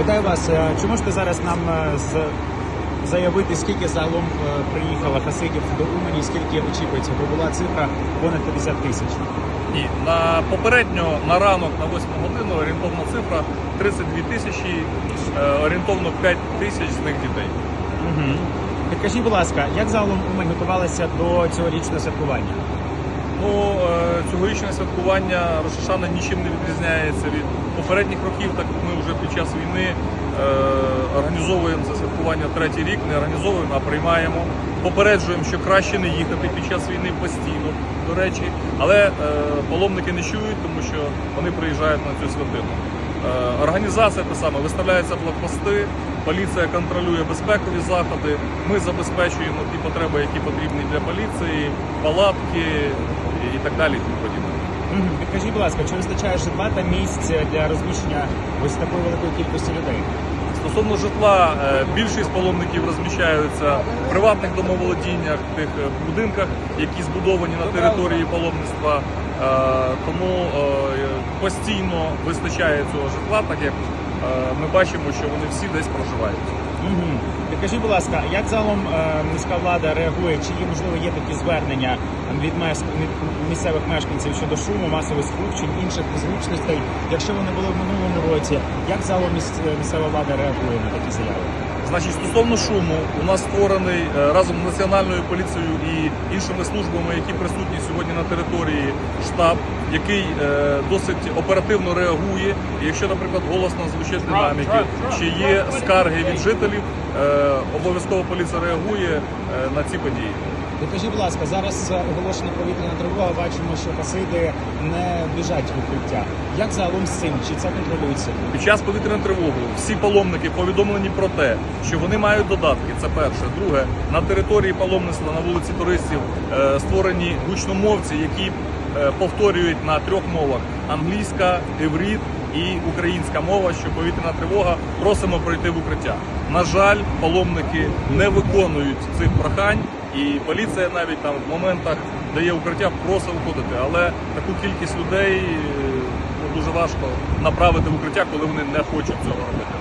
Вітаю вас. Е, Чи можете зараз нам е, заявити, скільки загалом е, приїхало хасидів до Умані, скільки очікується? Бо була цифра понад 50 тисяч. Ні, на попередньо на ранок на 8 годину орієнтовна цифра 32 тисячі, орієнтовно 5 тисяч з них дітей. Угу. Підкажіть, будь ласка, як загалом Умань готувалася до цьогорічного святкування? Ну, е, цьогорічне святкування Рошашана нічим не відрізняється від попередніх років, так як ми вже під час війни е, організовуємо це святкування третій рік, не організовуємо, а приймаємо. Попереджуємо, що краще не їхати під час війни постійно, до речі, але е, паломники не чують, тому що вони приїжджають на цю святину. Організація те саме виставляються блокпости, поліція контролює безпекові заходи. Ми забезпечуємо ті потреби, які потрібні для поліції, палатки і так далі. і тому подібне. Угу. Підкажіть, будь ласка, чи вистачає житла та місць для розміщення ось такої великої кількості людей? Стосовно житла, е, більшість паломників розміщаються в приватних домоволодіннях, тих е, будинках, які збудовані на території паломництва. Е, Тому е, постійно вистачає цього житла, так як е, ми бачимо, що вони всі десь проживають. Угу. Підкажіть, будь ласка, як загалом е, міська влада реагує? Чи є можливо є такі звернення від місцевих мешканців щодо шуму, масових скупчень, інших незручностей? Якщо вони були в минулому році, як загалом місцева влада реагує на такі заяви? Значить, стосовно шуму, у нас створений е, разом з національною поліцією і іншими службами, які присутні сьогодні на території штаб, який е, досить оперативно реагує. І якщо, наприклад, голосно звучать динаміки, чи є скарги від жителів, е, обов'язково поліція реагує на ці події. Підкажіть, будь ласка, зараз оголошена повітряна тривога. Бачимо, що хасиди не біжать в укриття. Як загалом з цим? Чи це контролюється? Під час повітряної тривоги всі паломники повідомлені про те, що вони мають додатки. Це перше. Друге, на території паломництва на вулиці туристів е, створені гучномовці, які е, повторюють на трьох мовах: англійська, іврит і українська мова, що повітряна тривога. Просимо пройти в укриття. На жаль, паломники не виконують цих прохань, і поліція навіть там в моментах, дає укриття, просить виходити. Але таку кількість людей. е, ну, дуже важко направити в укриття, коли вони не хочуть цього робити.